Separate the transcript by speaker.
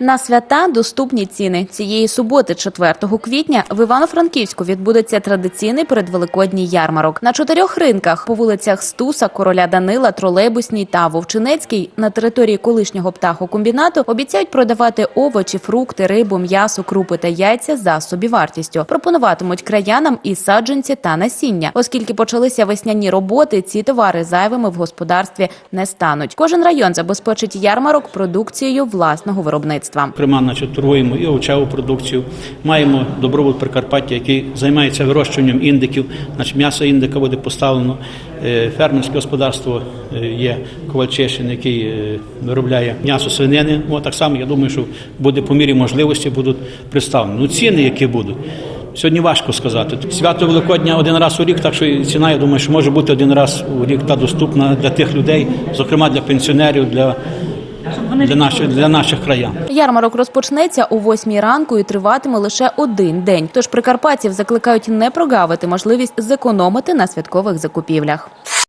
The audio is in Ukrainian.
Speaker 1: На свята доступні ціни. Цієї суботи, 4 квітня, в Івано-Франківську відбудеться традиційний передвеликодній ярмарок. На чотирьох ринках по вулицях Стуса, Короля Данила, Тролейбусній та Вовчинецькій на території колишнього птахокомбінату обіцяють продавати овочі, фрукти, рибу, м'ясо, крупи та яйця за собівартістю. Пропонуватимуть краянам і саджанці та насіння. Оскільки почалися весняні роботи, ці товари зайвими в господарстві не стануть. Кожен район забезпечить ярмарок продукцією власного виробництва.
Speaker 2: Зокрема, значить, торгуємо і овочеву продукцію. Маємо добробут Прикарпаття, який займається вирощуванням індиків. Значить, м'ясо індика буде поставлено. Е, Фермерське господарство е, є Ковальчишин, який е, виробляє м'ясо свинини. О, так само, я думаю, що буде по мірі можливості будуть представлені. Ну, ціни, які будуть. Сьогодні важко сказати. Свято Великодня один раз у рік, так що ціна, я думаю, що може бути один раз у рік та доступна для тих людей, зокрема для пенсіонерів, для, для, наших, для наших краян.
Speaker 1: Ярмарок розпочнеться о 8 ранку і триватиме лише один день. Тож прикарпатців закликають не прогавити можливість зекономити на святкових закупівлях.